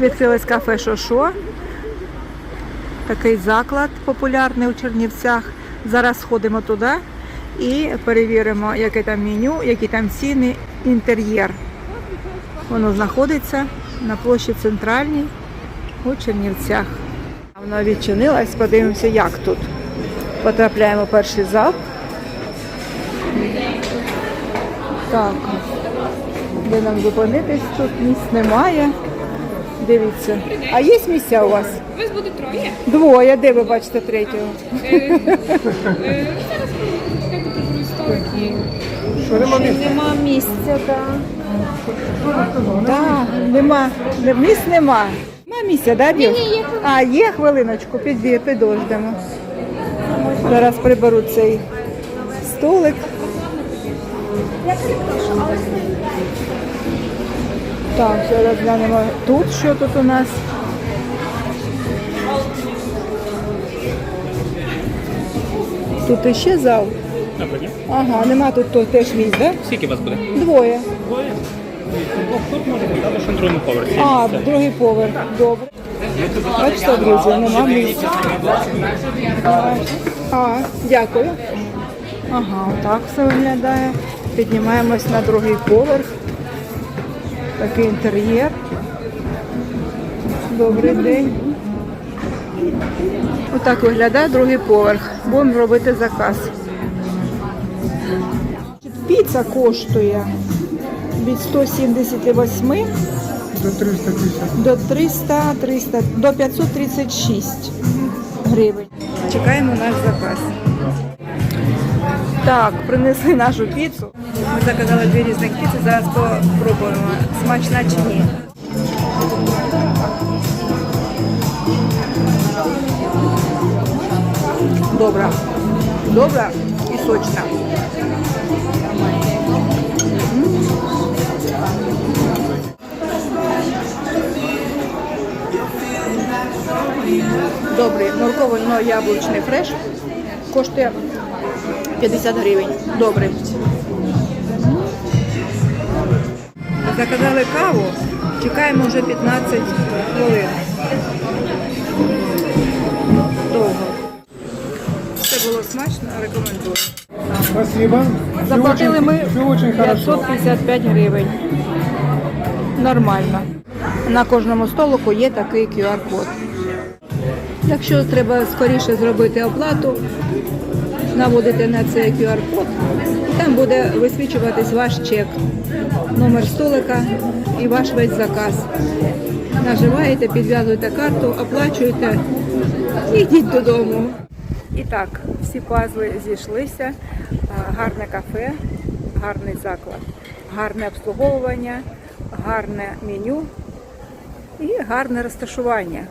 Відкрилось кафе Шошо. Такий заклад популярний у Чернівцях. Зараз сходимо туди і перевіримо, яке там меню, які там ціни, інтер'єр. Воно знаходиться на площі центральній у Чернівцях. Воно відчинилось, подивимося, як тут. Потрапляємо в перший зал. Так, де нам зупинитись? Тут місць немає. Дивіться. А є місця у вас? У Вас буде троє. Двоє. Де ви бачите третього? Е, Зараз чекайте про столики. Нема місця, так. Так, нема. Не- Місць нема. Нема місця, да, ні, є А, є хвилиночку, підбі, підождемо. Зараз приберу цей столик. Так, зараз глянемо тут, що тут у нас. Тут іще зал. Ага, нема тут то теж місць, да? Скільки вас буде? Двоє. Двоє. Ну, тут може бути, або ще на другому поверсі. А, другий поверх. Добре. Бачите, друзі, нема місця. А, дякую. Ага, отак все виглядає. Піднімаємось на другий поверх. Такий інтер'єр. Добрий день. Отак виглядає другий поверх. Будемо робити заказ. Піца коштує від 178 До 350. до 300, 300, до 536 гривень. Чекаємо наш заказ. Так, принесли нашу піцу. Ми заказали дві різних піци, зараз попробуємо, смачна чи ні. Добра. Добра і сочна. Добрий морковно-яблучний фреш коштує 50 гривень. Добрий. Заказали каву, чекаємо вже 15 хвилин. Довго. Це було смачно, рекомендую. Спасибо. Заплатили ми Все очень хорошо. 555 гривень. Нормально. На кожному столику є такий QR-код. Якщо треба скоріше зробити оплату, наводите на цей QR-код, там буде висвічуватись ваш чек, номер столика і ваш весь заказ. Наживаєте, підв'язуєте карту, оплачуєте і йдіть додому. І так, всі пазли зійшлися. Гарне кафе, гарний заклад, гарне обслуговування, гарне меню і гарне розташування.